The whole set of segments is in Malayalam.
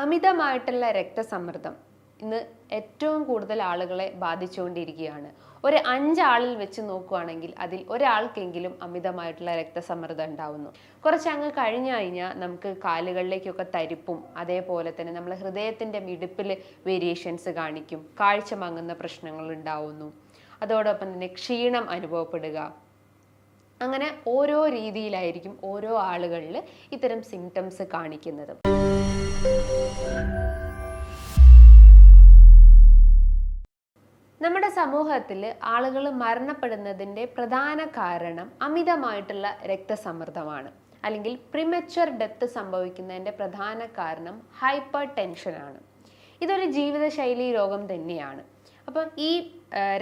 അമിതമായിട്ടുള്ള രക്തസമ്മർദ്ദം ഇന്ന് ഏറ്റവും കൂടുതൽ ആളുകളെ ബാധിച്ചുകൊണ്ടിരിക്കുകയാണ്. ഒരു അഞ്ചാളിൽ വെച്ച് നോക്കുകയാണെങ്കിൽ അതിൽ ഒരാൾക്കെങ്കിലും അമിതമായിട്ടുള്ള രക്തസമ്മർദ്ദം ഉണ്ടാവുന്നു. കുറച്ചങ്ങ് കഴിഞ്ഞു കഴിഞ്ഞാൽ നമുക്ക് കാലുകളിലേക്കൊക്കെ തരിപ്പും അതേപോലെ തന്നെ നമ്മൾ ഹൃദയത്തിന്റെ മിടിപ്പിൽ വേരിയേഷൻസ് കാണിക്കും കാഴ്ച മങ്ങുന്ന പ്രശ്നങ്ങൾ ഉണ്ടാവുന്നു. അതോടൊപ്പം തന്നെ ക്ഷീണം അനുഭവപ്പെടുക അങ്ങനെ ഓരോ രീതിയിലായിരിക്കും ഓരോ ആളുകളിൽ ഇത്തരം സിംറ്റംസ് കാണിക്കുന്നത്. നമ്മുടെ സമൂഹത്തിൽ ആളുകൾ മരണപ്പെടുന്നതിന്റെ പ്രധാന കാരണം അമിതമായിട്ടുള്ള രക്തസമ്മർദ്ദമാണ്. അല്ലെങ്കിൽ പ്രിമച്വർ ഡെത്ത് സംഭവിക്കുന്നതിന്റെ പ്രധാന കാരണം ഹൈപ്പർ ടെൻഷനാണ് ഇതൊരു ജീവിതശൈലി രോഗം തന്നെയാണ്. അപ്പം ഈ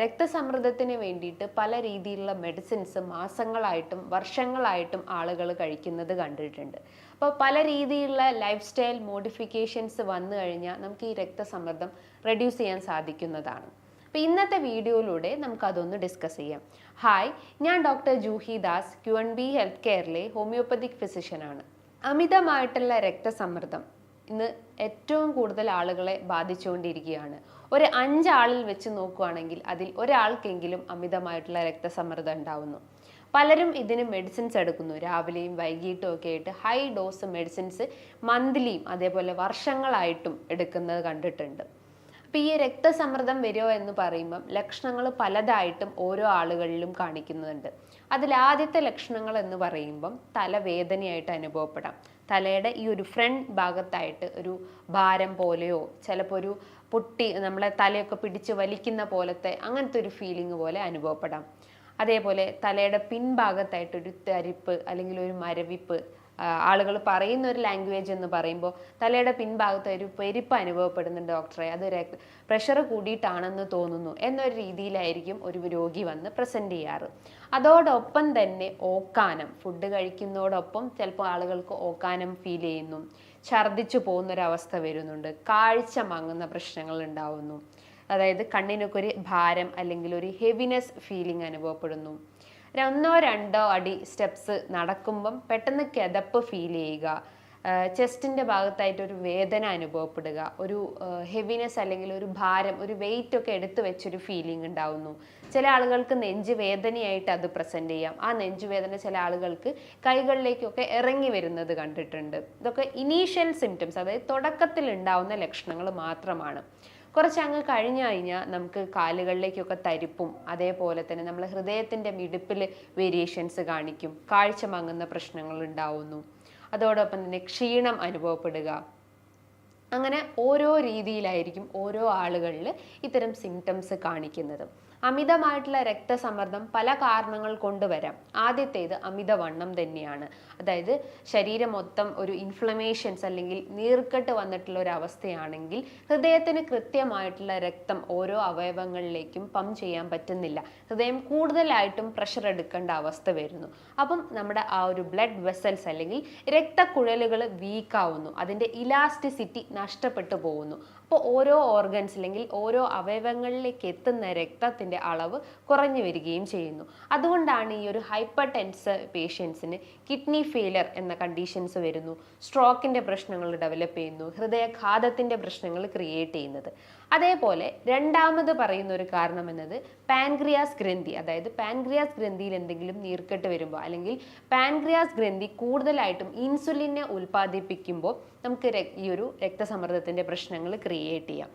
രക്തസമ്മർദ്ദത്തിന് വേണ്ടിയിട്ട് പല രീതിയിലുള്ള മെഡിസിൻസ് മാസങ്ങളായിട്ടും വർഷങ്ങളായിട്ടും ആളുകൾ കഴിക്കുന്നത് കണ്ടിട്ടുണ്ട്. അപ്പോൾ പല രീതിയിലുള്ള ലൈഫ് സ്റ്റൈൽ മോഡിഫിക്കേഷൻസ് വന്നു കഴിഞ്ഞാൽ നമുക്ക് ഈ രക്തസമ്മർദ്ദം റെഡ്യൂസ് ചെയ്യാൻ സാധിക്കുന്നതാണ്. അപ്പോൾ ഇന്നത്തെ വീഡിയോയിലൂടെ നമുക്ക് അതൊന്ന് ഡിസ്കസ് ചെയ്യാം. ഹായ് ഞാൻ doctor Juhi Das Q N B health കെയറിലെ homeopathic ഫിസിഷ്യനാണ് അമിതമായിട്ടുള്ള രക്തസമ്മർദ്ദം ഇന്ന് ഏറ്റവും കൂടുതൽ ആളുകളെ ബാധിച്ചുകൊണ്ടിരിക്കുകയാണ്. ഒരു അഞ്ചാളിൽ വെച്ച് നോക്കുകയാണെങ്കിൽ അതിൽ ഒരാൾക്കെങ്കിലും അമിതമായിട്ടുള്ള രക്തസമ്മർദ്ദം ഉണ്ടാവുന്നു. പലരും ഇതിന് മെഡിസിൻസ് എടുക്കുന്നു. രാവിലെയും വൈകിട്ടും ഒക്കെ ആയിട്ട് ഹൈ ഡോസ് മെഡിസിൻസ് മന്ത്ലിയും അതേപോലെ വർഷങ്ങളായിട്ടും എടുക്കുന്നത് കണ്ടിട്ടുണ്ട്. അപ്പോൾ ഈ രക്തസമ്മർദ്ദം വരുമോ എന്ന് പറയുമ്പം ലക്ഷണങ്ങൾ പലതായിട്ടും ഓരോ ആളുകളിലും കാണിക്കുന്നുണ്ട്. അതിൽ ആദ്യത്തെ ലക്ഷണങ്ങൾ എന്ന് പറയുമ്പം തലവേദനയായിട്ട് അനുഭവപ്പെടാം. തലയുടെ ഈ ഒരു ഫ്രണ്ട് ഭാഗത്തായിട്ട് ഒരു ഭാരം പോലെയോ ചിലപ്പോൾ ഒരു പൊട്ടി നമ്മളെ തലയൊക്കെ പിടിച്ച് വലിക്കുന്ന പോലത്തെ അങ്ങനത്തെ ഒരു ഫീലിംഗ് പോലെ അനുഭവപ്പെടാം. അതേപോലെ തലയുടെ പിൻഭാഗത്തായിട്ട് ഒരു തരിപ്പ് അല്ലെങ്കിൽ ഒരു മരവിപ്പ് ആളുകൾ പറയുന്ന ഒരു ലാംഗ്വേജ് എന്ന് പറയുമ്പോൾ തലയുടെ പിൻഭാഗത്ത് ഒരു പെരുപ്പ് അനുഭവപ്പെടുന്നുണ്ട് ഡോക്ടറെ അത് പ്രഷർ കൂടിയിട്ടാണെന്ന് തോന്നുന്നു എന്നൊരു രീതിയിലായിരിക്കും ഒരു രോഗി വന്ന് പ്രസന്റ് ചെയ്യാറ്. അതോടൊപ്പം തന്നെ ഓക്കാനം ഫുഡ് കഴിക്കുന്നതോടൊപ്പം ചിലപ്പോൾ ആളുകൾക്ക് ഓക്കാനം ഫീൽ ചെയ്യുന്നു. ഛർദ്ദിച്ചു പോകുന്നൊരവസ്ഥ വരുന്നുണ്ട്. കാഴ്ച മങ്ങുന്ന പ്രശ്നങ്ങൾ ഉണ്ടാവുന്നു. അതായത് കണ്ണിനൊക്കെ ഒരു ഭാരം അല്ലെങ്കിൽ ഒരു ഹെവിനെസ് ഫീലിംഗ് അനുഭവപ്പെടുന്നു. ഒന്നോ രണ്ടോ അടി സ്റ്റെപ്സ് നടക്കുമ്പം പെട്ടെന്ന് കിതപ്പ് ഫീൽ ചെയ്യുക. ചെസ്റ്റിന്റെ ഭാഗത്തായിട്ട് ഒരു വേദന അനുഭവപ്പെടുക. ഒരു ഹെവിനെസ് അല്ലെങ്കിൽ ഒരു ഭാരം ഒരു വെയിറ്റ് ഒക്കെ എടുത്തു വെച്ചൊരു ഫീലിംഗ് ഉണ്ടാവുന്നു. ചില ആളുകൾക്ക് നെഞ്ച് വേദനയായിട്ട് അത് പ്രസന്റ് ചെയ്യാം. ആ നെഞ്ച് വേദന ചില ആളുകൾക്ക് കൈകളിലേക്കൊക്കെ ഇറങ്ങി വരുന്നത് കണ്ടിട്ടുണ്ട്. ഇതൊക്കെ ഇനീഷ്യൽ സിംറ്റംസ് അതായത് തുടക്കത്തിൽ ഉണ്ടാവുന്ന ലക്ഷണങ്ങൾ മാത്രമാണ്. കുറച്ച് അങ്ങ് കഴിഞ്ഞു കഴിഞ്ഞാൽ നമുക്ക് കാലുകളിലേക്കൊക്കെ തരിപ്പും അതേപോലെ തന്നെ നമ്മൾ ഹൃദയത്തിന്റെ മിടിപ്പിൽ വേരിയേഷൻസ് കാണിക്കും. കാഴ്ച മങ്ങുന്ന പ്രശ്നങ്ങൾ ഉണ്ടാവുന്നു. അതോടൊപ്പം തന്നെ ക്ഷീണം അനുഭവപ്പെടുക. അങ്ങനെ ഓരോ രീതിയിലായിരിക്കും ഓരോ ആളുകളിൽ ഇത്തരം സിംറ്റംസ് കാണിക്കുന്നത്. അമിതമായിട്ടുള്ള രക്തസമ്മർദ്ദം പല കാരണങ്ങൾ കൊണ്ടുവരാം. ആദ്യത്തേത് അമിതവണ്ണം തന്നെയാണ്. അതായത് ശരീരം മൊത്തം ഒരു ഇൻഫ്ലമേഷൻസ് അല്ലെങ്കിൽ നീർക്കെട്ട് വന്നിട്ടുള്ള ഒരു അവസ്ഥയാണെങ്കിൽ ഹൃദയത്തിന് കൃത്യമായിട്ടുള്ള രക്തം ഓരോ അവയവങ്ങളിലേക്കും പമ്പ് ചെയ്യാൻ പറ്റുന്നില്ല. ഹൃദയം കൂടുതലായിട്ടും പ്രഷർ എടുക്കേണ്ട അവസ്ഥ വരുന്നു. അപ്പം നമ്മുടെ ആ ഒരു ബ്ലഡ് വെസൽസ് അല്ലെങ്കിൽ രക്തക്കുഴലുകൾ വീക്കാവുന്നു അതിന്റെ ഇലാസ്റ്റിസിറ്റി നഷ്ടപ്പെട്ടു പോകുന്നു. അപ്പോൾ ഓരോ ഓർഗൻസ് അല്ലെങ്കിൽ ഓരോ അവയവങ്ങളിലേക്ക് എത്തുന്ന രക്തത്തിന്റെ അളവ് കുറഞ്ഞു വരികയും ചെയ്യുന്നു. അതുകൊണ്ടാണ് ഈ ഒരു ഹൈപ്പർ ടെൻസ് പേഷ്യൻസിന് കിഡ്നി ഫെയിലർ എന്ന കണ്ടീഷൻസ് വരുന്നു. സ്ട്രോക്കിന്റെ പ്രശ്നങ്ങൾ ഡെവലപ്പ് ചെയ്യുന്നു. ഹൃദയഘാതത്തിന്റെ പ്രശ്നങ്ങൾ ക്രിയേറ്റ് ചെയ്യുന്നത്. അതേപോലെ രണ്ടാമത് പറയുന്ന ഒരു കാരണം എന്നത് പാൻക്രിയാസ് ഗ്രന്ഥി അതായത് പാൻക്രിയാസ് ഗ്രന്ഥിയിൽ എന്തെങ്കിലും നീർക്കെട്ട് വരുമ്പോൾ അല്ലെങ്കിൽ പാൻക്രിയാസ് ഗ്രന്ഥി കൂടുതലായിട്ടും ഇൻസുലിനെ ഉൽപ്പാദിപ്പിക്കുമ്പോൾ നമുക്ക് ഈ ഒരു രക്തസമ്മർദ്ദത്തിന്റെ പ്രശ്നങ്ങൾ ക്രിയേറ്റ് ചെയ്യാം.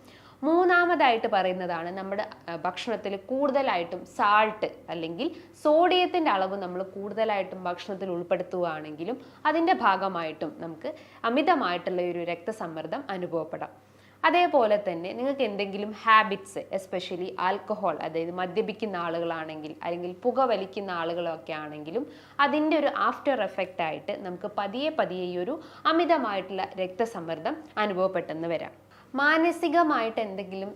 മൂന്നാമതായിട്ട് പറയുന്നതാണ് നമ്മുടെ ഭക്ഷണത്തിൽ കൂടുതലായിട്ടും സാൾട്ട് അല്ലെങ്കിൽ സോഡിയത്തിന്റെ അളവ് നമ്മൾ കൂടുതലായിട്ടും ഭക്ഷണത്തിൽ ഉൾപ്പെടുത്തുകയാണെങ്കിലും അതിന്റെ ഭാഗമായിട്ടും നമുക്ക് അമിതമായിട്ടുള്ള ഒരു രക്തസമ്മർദ്ദം അനുഭവപ്പെടാം. അതേപോലെ തന്നെ നിങ്ങൾക്ക് എന്തെങ്കിലും ഹാബിറ്റ്സ് എസ്പെഷ്യലി ആൽക്കഹോൾ അതായത് മദ്യപിക്കുന്ന ആളുകളാണെങ്കിൽ അല്ലെങ്കിൽ പുക വലിക്കുന്ന ആളുകളൊക്കെ ആണെങ്കിലും അതിന്റെ ഒരു ആഫ്റ്റർ എഫക്റ്റ് ആയിട്ട് നമുക്ക് പതിയെ പതിയെ ഈ ഒരു അമിതമായിട്ടുള്ള രക്തസമ്മർദ്ദം അനുഭവപ്പെട്ടെന്ന് വരാം. മാനസികമായിട്ട് എന്തെങ്കിലും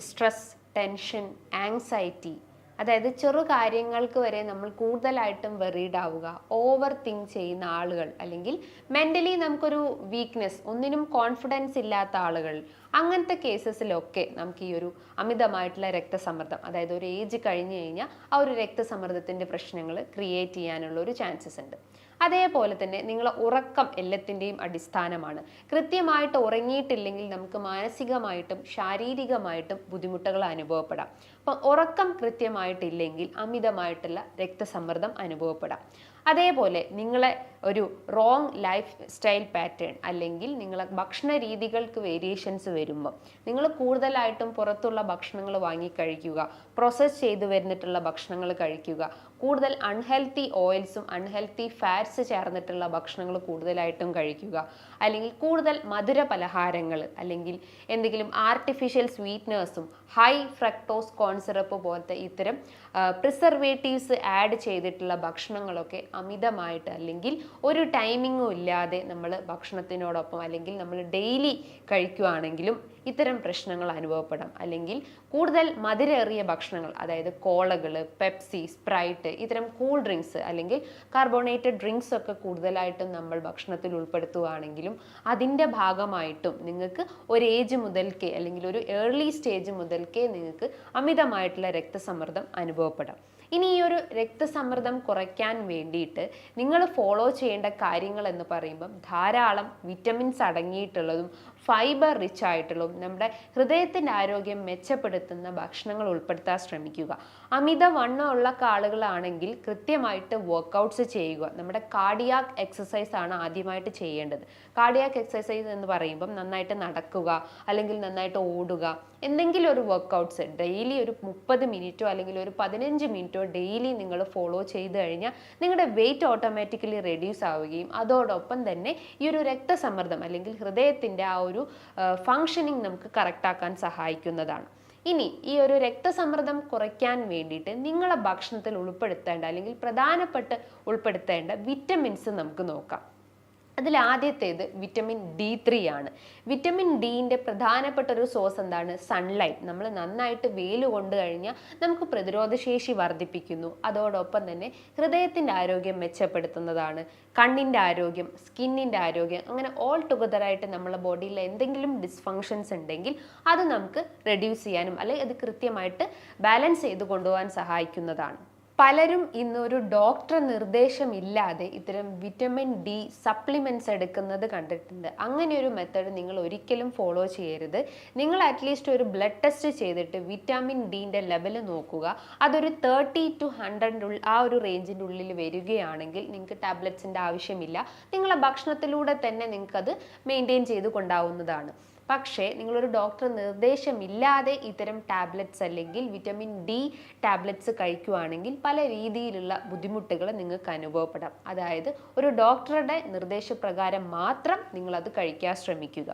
സ്ട്രെസ് ടെൻഷൻ ആങ്സൈറ്റി അതായത് ചെറു കാര്യങ്ങൾക്ക് വരെ നമ്മൾ കൂടുതലായിട്ടും വെറീഡ് ആവുക ഓവർ തിങ്ക് ചെയ്യുന്ന ആളുകൾ അല്ലെങ്കിൽ മെന്റലി നമുക്കൊരു വീക്ക്നെസ് ഒന്നിനും കോൺഫിഡൻസ് ഇല്ലാത്ത ആളുകൾ അങ്ങനത്തെ കേസസിലൊക്കെ നമുക്ക് ഈ ഒരു അമിതമായിട്ടുള്ള രക്തസമ്മർദ്ദം അതായത് ഒരു ഏജ് കഴിഞ്ഞു കഴിഞ്ഞാൽ ആ ഒരു രക്തസമ്മർദ്ദത്തിന്റെ പ്രശ്നങ്ങൾ ക്രിയേറ്റ് ചെയ്യാനുള്ള ഒരു ചാൻസസ് ഉണ്ട്. അതേപോലെ തന്നെ നിങ്ങളെ ഉറക്കം എല്ലാത്തിന്റെയും അടിസ്ഥാനമാണ്. കൃത്യമായിട്ട് ഉറങ്ങിയിട്ടില്ലെങ്കിൽ നമുക്ക് മാനസികമായിട്ടും ശാരീരികമായിട്ടും ബുദ്ധിമുട്ടുകൾ അനുഭവപ്പെടാം. അപ്പം ഉറക്കം കൃത്യമായിട്ടില്ലെങ്കിൽ അമിതമായിട്ടുള്ള രക്തസമ്മർദ്ദം അനുഭവപ്പെടാം. അതേപോലെ നിങ്ങളെ ഒരു റോങ് ലൈഫ് സ്റ്റൈൽ പാറ്റേൺ അല്ലെങ്കിൽ നിങ്ങൾ ഭക്ഷണ രീതികൾക്ക് വേരിയേഷൻസ് വരുമ്പോൾ നിങ്ങൾ കൂടുതലായിട്ടും പുറത്തുള്ള ഭക്ഷണങ്ങൾ വാങ്ങി കഴിക്കുക പ്രോസസ്സ് ചെയ്തു വരുന്നിട്ടുള്ള ഭക്ഷണങ്ങൾ കഴിക്കുക കൂടുതൽ അൺഹെൽത്തി ഓയിൽസും അൺഹെൽത്തി ഫാറ്റ്സ് ചേർന്നിട്ടുള്ള ഭക്ഷണങ്ങൾ കൂടുതലായിട്ടും കഴിക്കുക അല്ലെങ്കിൽ കൂടുതൽ മധുര പലഹാരങ്ങൾ അല്ലെങ്കിൽ എന്തെങ്കിലും ആർട്ടിഫിഷ്യൽ സ്വീറ്റ്നേഴ്സും ഹൈ ഫ്രക്ടോസ് കോൺസിറപ്പ് പോലത്തെ ഇത്തരം പ്രിസർവേറ്റീവ്സ് ആഡ് ചെയ്തിട്ടുള്ള ഭക്ഷണങ്ങളൊക്കെ അമിതമായിട്ട് അല്ലെങ്കിൽ ഒരു ടൈമിങ്ങും ഇല്ലാതെ നമ്മൾ ഭക്ഷണത്തിനോടൊപ്പം അല്ലെങ്കിൽ നമ്മൾ ഡെയിലി കഴിക്കുകയാണെങ്കിലും ഇത്തരം പ്രശ്നങ്ങൾ അനുഭവപ്പെടാം. അല്ലെങ്കിൽ കൂടുതൽ മധുരേറിയ ഭക്ഷണങ്ങൾ അതായത് കോളകൾ പെപ്സി സ്പ്രൈറ്റ് ഇത്തരം കൂൾ ഡ്രിങ്ക്സ് അല്ലെങ്കിൽ കാർബോണേറ്റഡ് ഡ്രിങ്ക്സ് ഒക്കെ കൂടുതലായിട്ടും നമ്മൾ ഭക്ഷണത്തിൽ ഉൾപ്പെടുത്തുകയാണെങ്കിലും അതിന്റെ ഭാഗമായിട്ടും നിങ്ങൾക്ക് ഒരു ഏജ് മുതൽക്കേ അല്ലെങ്കിൽ ഒരു ഏർലി സ്റ്റേജ് മുതൽക്കേ നിങ്ങൾക്ക് അമിതമായിട്ടുള്ള രക്തസമ്മർദ്ദം അനുഭവപ്പെടാം. ഇനി ഈ ഒരു രക്തസമ്മർദ്ദം കുറയ്ക്കാൻ വേണ്ടിയിട്ട് നിങ്ങൾ ഫോളോ ചെയ്യേണ്ട കാര്യങ്ങൾ എന്ന് പറയുമ്പം ധാരാളം വിറ്റമിൻസ് അടങ്ങിയിട്ടുള്ളതും ഫൈബർ റിച്ച് ആയിട്ടുള്ളതും നമ്മുടെ ഹൃദയത്തിന്റെ ആരോഗ്യം മെച്ചപ്പെടുത്തുന്ന ഭക്ഷണങ്ങൾ ഉൾപ്പെടുത്താൻ ശ്രമിക്കുക. അമിത വണ്ണമുള്ള ആളുകളാണെങ്കിൽ കൃത്യമായിട്ട് വർക്കൗട്ട്സ് ചെയ്യുക. നമ്മുടെ കാർഡിയാക് എക്സസൈസ് ആണ് ആദ്യമായിട്ട് ചെയ്യേണ്ടത്. കാർഡിയാക് എക്സസൈസ് എന്ന് പറയുമ്പം നന്നായിട്ട് നടക്കുക അല്ലെങ്കിൽ നന്നായിട്ട് ഓടുക. എന്തെങ്കിലും ഒരു വർക്കൗട്ട്സ് ഡെയിലി ഒരു മുപ്പത് മിനിറ്റോ അല്ലെങ്കിൽ ഒരു പതിനഞ്ച് മിനിറ്റോ ഡെയിലി നിങ്ങൾ ഫോളോ ചെയ്ത് കഴിഞ്ഞാൽ നിങ്ങളുടെ വെയിറ്റ് ഓട്ടോമാറ്റിക്കലി റെഡ്യൂസ് ആവുകയും അതോടൊപ്പം തന്നെ ഈ ഒരു രക്തസമ്മർദ്ദം അല്ലെങ്കിൽ ഹൃദയത്തിന്റെ ആ ഒരു ഫങ്ഷനിങ് നമുക്ക് കറക്റ്റാക്കാൻ സഹായിക്കുന്നതാണ്. ഇനി ഈ ഒരു രക്തസമ്മർദ്ദം കുറയ്ക്കാൻ വേണ്ടിയിട്ട് നിങ്ങളെ ഭക്ഷണത്തിൽ ഉൾപ്പെടുത്തേണ്ട അല്ലെങ്കിൽ പ്രധാനപ്പെട്ട് ഉൾപ്പെടുത്തേണ്ട വിറ്റമിൻസ് നമുക്ക് നോക്കാം. അതിൽ ആദ്യത്തേത് വിറ്റമിൻ ഡി ത്രീ ആണ്. വിറ്റമിൻ ഡീന്റെ പ്രധാനപ്പെട്ട ഒരു സോഴ്സ് എന്താണ്? സൺലൈറ്റ് നമ്മൾ നന്നായിട്ട് വെയിൽ കൊണ്ടു കഴിഞ്ഞാൽ നമുക്ക് പ്രതിരോധശേഷി വർദ്ധിപ്പിക്കുന്നു. അതോടൊപ്പം തന്നെ ഹൃദയത്തിന്റെ ആരോഗ്യം മെച്ചപ്പെടുത്തുന്നതാണ്. കണ്ണിന്റെ ആരോഗ്യം സ്കിന്നിന്റെ ആരോഗ്യം അങ്ങനെ ഓൾ ടുഗദറായിട്ട് നമ്മളെ ബോഡിയിൽ എന്തെങ്കിലും ഡിസ്ഫങ്ഷൻസ് ഉണ്ടെങ്കിൽ അത് നമുക്ക് റെഡ്യൂസ് ചെയ്യാനും അല്ലെങ്കിൽ അത് കൃത്യമായിട്ട് ബാലൻസ് ചെയ്ത് കൊണ്ടുപോകാൻ സഹായിക്കുന്നതാണ്. പലരും ഇന്നൊരു ഡോക്ടർ നിർദ്ദേശമില്ലാതെ ഇത്തരം വിറ്റമിൻ ഡി സപ്ലിമെന്റ്സ് എടുക്കുന്നത് കണ്ടിട്ടുണ്ട്. അങ്ങനെ ഒരു മെത്തേഡ് നിങ്ങൾ ഒരിക്കലും ഫോളോ ചെയ്യരുത്. നിങ്ങൾ അറ്റ്ലീസ്റ്റ് ഒരു ബ്ലഡ് ടെസ്റ്റ് ചെയ്തിട്ട് വിറ്റാമിൻ ഡീന്റെ ലെവൽ നോക്കുക. അതൊരു തേർട്ടി ടു ഹൺഡ്രഡ് ആ ഒരു റേഞ്ചിന്റെ ഉള്ളിൽ വരികയാണെങ്കിൽ നിങ്ങൾക്ക് ടാബ്ലറ്റ്സിന്റെ ആവശ്യമില്ല. നിങ്ങളെ ഭക്ഷണത്തിലൂടെ തന്നെ നിങ്ങൾക്കത് മെയിന്റെയിൻ ചെയ്ത് കൊണ്ടാവുന്നതാണ്. പക്ഷേ നിങ്ങളൊരു ഡോക്ടർ നിർദ്ദേശമില്ലാതെ ഇത്തരം ടാബ്ലറ്റ്സ് അല്ലെങ്കിൽ വിറ്റമിൻ ഡി ടാബ്ലറ്റ്സ് കഴിക്കുകയാണെങ്കിൽ പല രീതിയിലുള്ള ബുദ്ധിമുട്ടുകൾ നിങ്ങൾക്ക് അനുഭവപ്പെടാം. അതായത് ഒരു ഡോക്ടറുടെ നിർദ്ദേശപ്രകാരം മാത്രം നിങ്ങളത് കഴിക്കാൻ ശ്രമിക്കുക.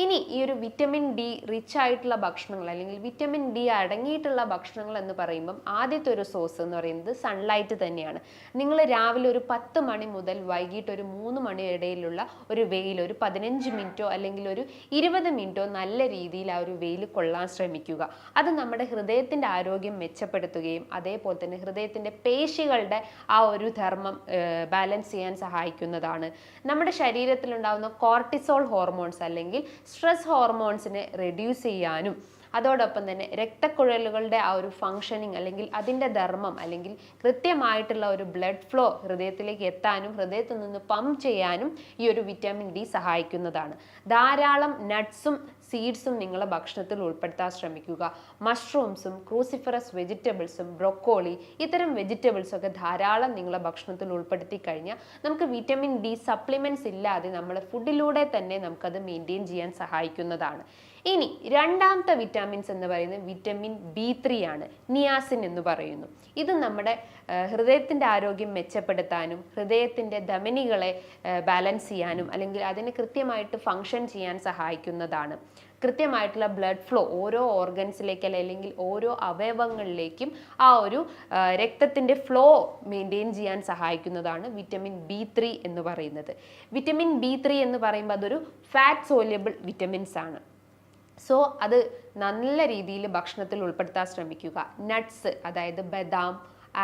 ഇനി ഈ ഒരു വിറ്റമിൻ ഡി റിച്ച് ആയിട്ടുള്ള ഭക്ഷണങ്ങൾ അല്ലെങ്കിൽ വിറ്റമിൻ ഡി അടങ്ങിയിട്ടുള്ള ഭക്ഷണങ്ങൾ എന്ന് പറയുമ്പം ആദ്യത്തെ ഒരു സോഴ്സ് എന്ന് പറയുന്നത് സൺലൈറ്റ് തന്നെയാണ്. നിങ്ങൾ രാവിലെ ഒരു പത്ത് മണി മുതൽ വൈകിട്ട് ഒരു മൂന്ന് മണി ഇടയിലുള്ള ഒരു വെയിൽ ഒരു പതിനഞ്ച് മിനിറ്റോ അല്ലെങ്കിൽ ഒരു ഇരുപത് മിനിറ്റോ നല്ല രീതിയിൽ ആ ഒരു വെയിൽ കൊള്ളാൻ ശ്രമിക്കുക. അത് നമ്മുടെ ഹൃദയത്തിന്റെ ആരോഗ്യം മെച്ചപ്പെടുത്തുകയും അതേപോലെ തന്നെ ഹൃദയത്തിന്റെ പേശികളുടെ ആ ഒരു ധർമ്മം ബാലൻസ് ചെയ്യാൻ സഹായിക്കുന്നതാണ്. നമ്മുടെ ശരീരത്തിലുണ്ടാകുന്ന കോർട്ടിസോൾ ഹോർമോൺസ് അല്ലെങ്കിൽ സ്ട്രെസ് ഹോർമോൺസിനെ റെഡ്യൂസ് ചെയ്യാനും അതോടൊപ്പം തന്നെ രക്തക്കുഴലുകളുടെ ആ ഒരു ഫങ്ഷനിങ് അല്ലെങ്കിൽ അതിന്റെ ധർമ്മം അല്ലെങ്കിൽ കൃത്യമായിട്ടുള്ള ഒരു ബ്ലഡ് ഫ്ലോ ഹൃദയത്തിലേക്ക് എത്താനും ഹൃദയത്തിൽ നിന്ന് പമ്പ് ചെയ്യാനും ഈ ഒരു വിറ്റാമിൻ ഡി സഹായിക്കുന്നതാണ്. ധാരാളം നട്ട്സും സീഡ്സും നിങ്ങളുടെ ഭക്ഷണത്തിൽ ഉൾപ്പെടുത്താൻ ശ്രമിക്കുക മഷ്റൂംസും ക്രൂസിഫറസ് വെജിറ്റബിൾസും ബ്രൊക്കോളി ഇത്തരം വെജിറ്റബിൾസൊക്കെ ധാരാളം നിങ്ങളുടെ ഭക്ഷണത്തിൽ ഉൾപ്പെടുത്തി കഴിഞ്ഞാൽ നമുക്ക് വിറ്റമിൻ ഡി സപ്ലിമെന്റ്സ് ഇല്ലാതെ നമ്മൾ ഫുഡിലൂടെ തന്നെ നമുക്കത് മെയിന്റെയിൻ ചെയ്യാൻ സഹായിക്കുന്നതാണ്. ഇനി രണ്ടാമത്തെ വിറ്റാമിൻസ് എന്ന് പറയുന്നത് വിറ്റമിൻ ബി ത്രീ ആണ് നിയാസിൻ എന്ന് പറയുന്നു. ഇത് നമ്മുടെ ഹൃദയത്തിന്റെ ആരോഗ്യം മെച്ചപ്പെടുത്താനും ഹൃദയത്തിന്റെ ധമനികളെ ബാലൻസ് ചെയ്യാനും അല്ലെങ്കിൽ അതിന് കൃത്യമായിട്ട് ഫങ്ഷൻ ചെയ്യാൻ സഹായിക്കുന്നതാണ്. കൃത്യമായിട്ടുള്ള ബ്ലഡ് ഫ്ലോ ഓരോ ഓർഗൻസിലേക്ക് അല്ലെങ്കിൽ ഓരോ അവയവങ്ങളിലേക്കും ആ ഒരു രക്തത്തിന്റെ ഫ്ലോ മെയിന്റെയിൻ ചെയ്യാൻ സഹായിക്കുന്നതാണ് വിറ്റമിൻ ബി ത്രീ എന്ന് പറയുന്നത്. വിറ്റമിൻ ബി ത്രീ എന്ന് പറയുമ്പോൾ അതൊരു ഫാറ്റ് സോല്യബിൾ വിറ്റമിൻസ് ആണ്. സോ അത് നല്ല രീതിയിൽ ഭക്ഷണത്തിൽ ഉൾപ്പെടുത്താൻ ശ്രമിക്കുക. നട്ട്സ് അതായത് ബദാം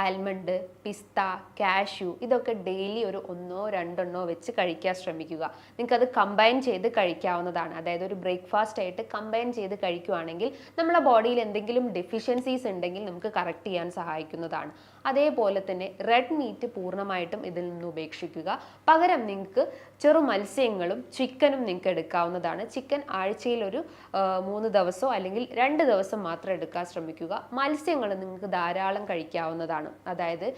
ആൽമണ്ട് പിസ്ത കാഷ്യൂ ഇതൊക്കെ ഡെയിലി ഒരു ഒന്നോ രണ്ടെണ്ണോ വെച്ച് കഴിക്കാൻ ശ്രമിക്കുക. നിങ്ങൾക്കത് കമ്പൈൻ ചെയ്ത് കഴിക്കാവുന്നതാണ്. അതായത് ഒരു ബ്രേക്ക്ഫാസ്റ്റ് ആയിട്ട് കമ്പൈൻ ചെയ്ത് കഴിക്കുകയാണെങ്കിൽ നമ്മുടെ ബോഡിയിൽ എന്തെങ്കിലും ഡെഫിഷ്യൻസീസ് ഉണ്ടെങ്കിൽ നമുക്ക് കറക്റ്റ് ചെയ്യാൻ സഹായിക്കുന്നതാണ്. അതേപോലെ തന്നെ റെഡ് മീറ്റ് പൂർണമായിട്ടും ഇതിൽ നിന്ന് ഉപേക്ഷിക്കുക. പകരം നിങ്ങൾക്ക് ചെറു മത്സ്യങ്ങളും ചിക്കനും നിങ്ങൾക്ക് എടുക്കാവുന്നതാണ്. ചിക്കൻ ആഴ്ചയിൽ ഒരു മൂന്ന് ദിവസമോ അല്ലെങ്കിൽ രണ്ട് ദിവസം മാത്രം എടുക്കാൻ ശ്രമിക്കുക. മത്സ്യങ്ങൾ നിങ്ങൾക്ക് ധാരാളം കഴിക്കാവുന്നതാണ്. അതായത്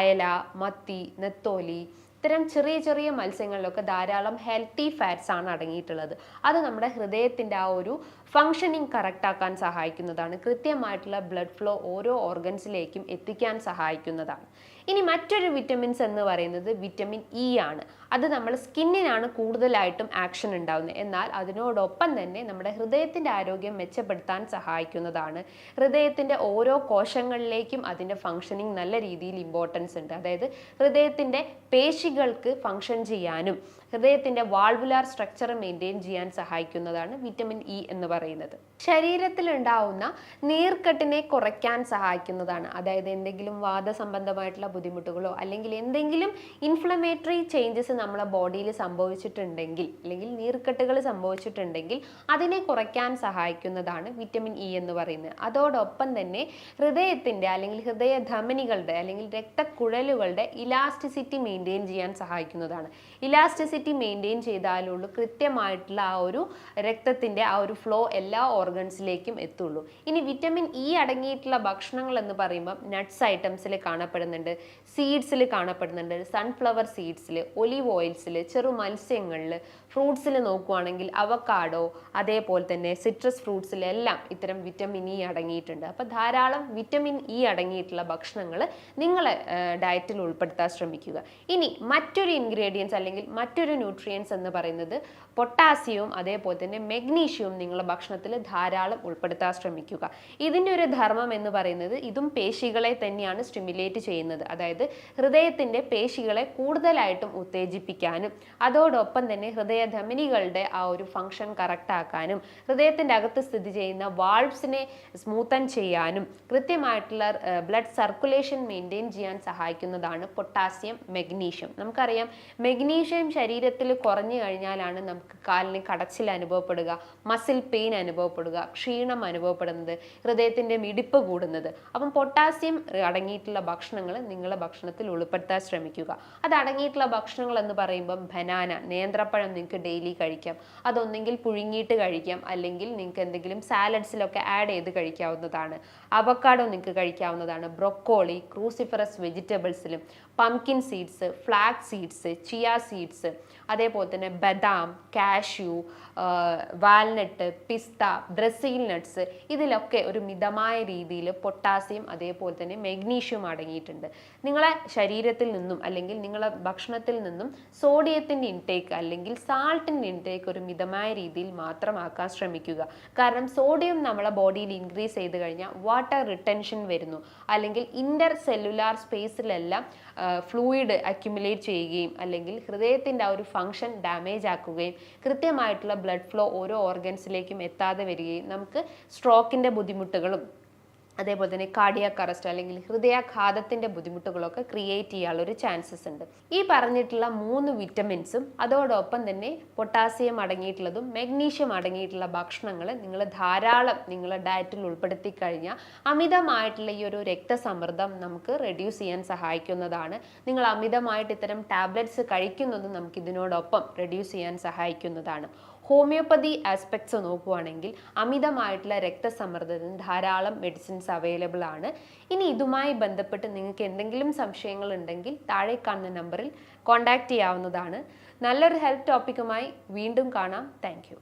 അയല മത്തി നെത്തോലി ഇത്തരം ചെറിയ ചെറിയ മത്സ്യങ്ങളിലൊക്കെ ധാരാളം ഹെൽത്തി ഫാറ്റ്സ് ആണ് അടങ്ങിയിട്ടുള്ളത്. അത് നമ്മുടെ ഹൃദയത്തിന്റെ ആ ഒരു ഫങ്ഷനിങ് കറക്റ്റാക്കാൻ സഹായിക്കുന്നതാണ്. കൃത്യമായിട്ടുള്ള ബ്ലഡ് ഫ്ലോ ഓരോ ഓർഗൻസിലേക്കും എത്തിക്കാൻ സഹായിക്കുന്നതാണ്. ഇനി മറ്റൊരു വിറ്റമിൻസ് എന്ന് പറയുന്നത് വിറ്റമിൻ ഇ ആണ്. അത് നമ്മൾ സ്കിന്നിനാണ് കൂടുതലായിട്ടും ആക്ഷൻ ഉണ്ടാകുന്നത് എന്നാൽ അതിനോടൊപ്പം തന്നെ നമ്മുടെ ഹൃദയത്തിന്റെ ആരോഗ്യം മെച്ചപ്പെടുത്താൻ സഹായിക്കുന്നതാണ്. ഹൃദയത്തിന്റെ ഓരോ കോശങ്ങളിലേക്കും അതിന്റെ ഫങ്ഷനിങ് നല്ല രീതിയിൽ ഇമ്പോർട്ടൻസ് ഉണ്ട്. അതായത് ഹൃദയത്തിന്റെ പേശികൾക്ക് ഫങ്ഷൻ ചെയ്യാനും ഹൃദയത്തിന്റെ വാൾവുലാർ സ്ട്രക്ചർ മെയിന്റെയിൻ ചെയ്യാൻ സഹായിക്കുന്നതാണ് വിറ്റമിൻ ഇ എന്ന് പറയുന്നത്. ശരീരത്തിലുണ്ടാവുന്ന നീർക്കെട്ടിനെ കുറയ്ക്കാൻ സഹായിക്കുന്നതാണ്. അതായത് എന്തെങ്കിലും വാദസംബന്ധമായിട്ടുള്ള ബുദ്ധിമുട്ടുകളോ അല്ലെങ്കിൽ എന്തെങ്കിലും ഇൻഫ്ലമേറ്ററി ചേഞ്ചസ് നമ്മളെ ബോഡിയിൽ സംഭവിച്ചിട്ടുണ്ടെങ്കിൽ അല്ലെങ്കിൽ നീർക്കെട്ടുകൾ സംഭവിച്ചിട്ടുണ്ടെങ്കിൽ അതിനെ കുറയ്ക്കാൻ സഹായിക്കുന്നതാണ് വിറ്റമിൻ ഇ എന്ന് പറയുന്നത്. അതോടൊപ്പം തന്നെ ഹൃദയത്തിന്റെ അല്ലെങ്കിൽ ഹൃദയ ധമനികളുടെ അല്ലെങ്കിൽ രക്തക്കുഴലുകളുടെ ഇലാസ്റ്റിസിറ്റി മെയിന്റെയിൻ ചെയ്യാൻ സഹായിക്കുന്നതാണ്. ഇലാസ്റ്റിസിറ്റി മെയിന്റെയിൻ ചെയ്താലുള്ളൂ കൃത്യമായിട്ടുള്ള ആ ഒരു രക്തത്തിന്റെ ആ ഒരു ഫ്ലോ എല്ലാ ഓർഗൻസിലേക്കും എത്തുള്ളൂ. ഇനി വിറ്റമിൻ ഇ അടങ്ങിയിട്ടുള്ള ഭക്ഷണങ്ങൾ എന്ന് പറയുമ്പോൾ നട്ട്സ് ഐറ്റംസിൽ കാണപ്പെടുന്നുണ്ട്. സീഡ്സിൽ കാണപ്പെടുന്നുണ്ട്. സൺഫ്ലവർ സീഡ്സിൽ ഒലിവ് ഓയിൽസിൽ ചെറു മത്സ്യങ്ങളിൽ ഫ്രൂട്ട്സിൽ നോക്കുവാണെങ്കിൽ അവക്കാഡോ അതേപോലെ തന്നെ സിട്രസ് ഫ്രൂട്ട്സിലെല്ലാം ഇത്തരം വിറ്റമിൻ ഇ അടങ്ങിയിട്ടുണ്ട്. അപ്പോൾ ധാരാളം വിറ്റമിൻ ഇ അടങ്ങിയിട്ടുള്ള ഭക്ഷണങ്ങൾ നിങ്ങൾ ഡയറ്റിൽ ഉൾപ്പെടുത്താൻ ശ്രമിക്കുക. ഇനി മറ്റൊരു ഇൻഗ്രീഡിയൻസ് അല്ലെങ്കിൽ മറ്റൊരു ന്യൂട്രിയൻസ് എന്ന് പറയുന്നത് പൊട്ടാസ്യവും അതേപോലെ തന്നെ മെഗ്നീഷ്യവും നിങ്ങളുടെ ഭക്ഷണത്തിൽ ധാരാളം ഉൾപ്പെടുത്താൻ ശ്രമിക്കുക. ഇതിന്റെ ഒരു ധർമ്മം എന്ന് പറയുന്നത് ഇതും പേശികളെ തന്നെയാണ് സ്റ്റിമുലേറ്റ് ചെയ്യുന്നത്. അതായത് ഹൃദയത്തിന്റെ പേശികളെ കൂടുതലായിട്ടും ഉത്തേജിപ്പിക്കാനും അതോടൊപ്പം തന്നെ ഹൃദയധമനികളുടെ ആ ഒരു ഫംഗ്ഷൻ കറക്റ്റ് ആക്കാനും ഹൃദയത്തിന്റെ അകത്ത് സ്ഥിതി ചെയ്യുന്ന വാൾവ്സിനെ സ്മൂത്തൻ ചെയ്യാനും കൃത്യമായിട്ടുള്ള ബ്ലഡ് സർക്കുലേഷൻ മെയിന്റെയിൻ ചെയ്യാൻ സഹായിക്കുന്നതാണ് പൊട്ടാസ്യം മെഗ്നീഷ്യം നമുക്കറിയാം മെഗ്നീഷ്യം ശരീരത്തിൽ കുറഞ്ഞു കഴിഞ്ഞാലാണ് നമുക്ക് കാലിന് കടച്ചിൽ അനുഭവപ്പെടുക മസിൽ പെയിൻ അനുഭവപ്പെടുക ക്ഷീണം അനുഭവപ്പെടുന്നത് ഹൃദയത്തിന്റെ മിടിപ്പ് കൂടുന്നത്. അപ്പം പൊട്ടാസ്യം അടങ്ങിയിട്ടുള്ള ഭക്ഷണങ്ങൾ നിങ്ങളുടെ ഭക്ഷണത്തിൽ ഉൾപ്പെടുത്താൻ ശ്രമിക്കുക. അത് അടങ്ങിയിട്ടുള്ള ഭക്ഷണങ്ങൾ എന്ന് പറയുമ്പം ബനാന നേന്ത്രപ്പഴം നിങ്ങൾക്ക് ഡെയിലി കഴിക്കാം. അതൊന്നെങ്കിൽ പുഴുങ്ങിയിട്ട് കഴിക്കാം. അല്ലെങ്കിൽ നിങ്ങൾക്ക് എന്തെങ്കിലും സാലഡ്സിലൊക്കെ ആഡ് ചെയ്ത് കഴിക്കാവുന്നതാണ്. അവക്കാഡോ നിങ്ങൾക്ക് കഴിക്കാവുന്നതാണ്. Broccoli cruciferous വെജിറ്റബിൾസിലും pumpkin seeds flax seeds chia seeds അതേപോലെ തന്നെ ബദാം കാഷ്യൂ വാൽനട്ട് പിസ്ത ബ്രസീൽ നട്ട്സ് ഇതിലൊക്കെ ഒരു മിതമായ രീതിയിൽ പൊട്ടാസ്യം അതേപോലെ തന്നെ മെഗ്നീഷ്യം അടങ്ങിയിട്ടുണ്ട്. നിങ്ങളെ ശരീരത്തിൽ നിന്നും അല്ലെങ്കിൽ നിങ്ങളെ ഭക്ഷണത്തിൽ നിന്നും സോഡിയത്തിന്റെ ഇൻടേക്ക് അല്ലെങ്കിൽ സാൾട്ടിന്റെ ഇൻടേക്ക് ഒരു മിതമായ രീതിയിൽ മാത്രമാക്കാൻ ശ്രമിക്കുക. കാരണം സോഡിയം നമ്മളെ ബോഡിയിൽ ഇൻക്രീസ് ചെയ്ത് കഴിഞ്ഞാൽ വാട്ടർ റിട്ടൻഷൻ വരുന്നു. അല്ലെങ്കിൽ ഇന്റർ സെല്ലുലാർ സ്പേസിലെല്ലാം ഫ്ലൂയിഡ് അക്യുമുലേറ്റ് ചെയ്യുകയും അല്ലെങ്കിൽ ഹൃദയത്തിന്റെ ആ ഒരു ഫങ്ഷൻ ഡാമേജ് ആക്കുകയും കൃത്യമായിട്ടുള്ള ബ്ലഡ് ഫ്ലോ ഓരോ ഓർഗൻസിലേക്കും എത്താതെ വരികയും നമുക്ക് സ്ട്രോക്കിന്റെ ബുദ്ധിമുട്ടുകളും അതേപോലെ തന്നെ കാർഡിയാക് അറസ്റ്റ് അല്ലെങ്കിൽ ഹൃദയാഘാതത്തിന്റെ ബുദ്ധിമുട്ടുകളൊക്കെ ക്രിയേറ്റ് ചെയ്യാനുള്ള ഒരു ചാൻസസ് ഉണ്ട്. ഈ പറഞ്ഞിട്ടുള്ള മൂന്ന് വിറ്റമിൻസും അതോടൊപ്പം തന്നെ പൊട്ടാസ്യം അടങ്ങിയിട്ടുള്ളതും മെഗ്നീഷ്യം അടങ്ങിയിട്ടുള്ള ഭക്ഷണങ്ങൾ നിങ്ങൾ ധാരാളം നിങ്ങളുടെ ഡയറ്റിൽ ഉൾപ്പെടുത്തി കഴിഞ്ഞാൽ അമിതമായിട്ടുള്ള ഈ ഒരു രക്തസമ്മർദ്ദം നമുക്ക് റെഡ്യൂസ് ചെയ്യാൻ സഹായിക്കുന്നതാണ്. നിങ്ങൾ അമിതമായിട്ട് ഇത്തരം ടാബ്ലറ്റ്സ് കഴിക്കുന്നതും നമുക്ക് ഇതിനോടൊപ്പം റെഡ്യൂസ് ചെയ്യാൻ സഹായിക്കുന്നതാണ്. ഹോമിയോപ്പതി ആസ്പെക്ട്സ് നോക്കുവാണെങ്കിൽ അമിതമായിട്ടുള്ള രക്തസമ്മർദ്ദത്തിന് ധാരാളം മെഡിസിൻസ് അവൈലബിൾ ആണ്. ഇനി ഇതുമായി ബന്ധപ്പെട്ട് നിങ്ങൾക്ക് എന്തെങ്കിലും സംശയങ്ങൾ ഉണ്ടെങ്കിൽ താഴെ കാണുന്ന നമ്പറിൽ കോൺടാക്റ്റ് ചെയ്യാവുന്നതാണ്. നല്ലൊരു ഹെൽത്ത് ടോപ്പിക്കുമായി വീണ്ടും കാണാം. താങ്ക്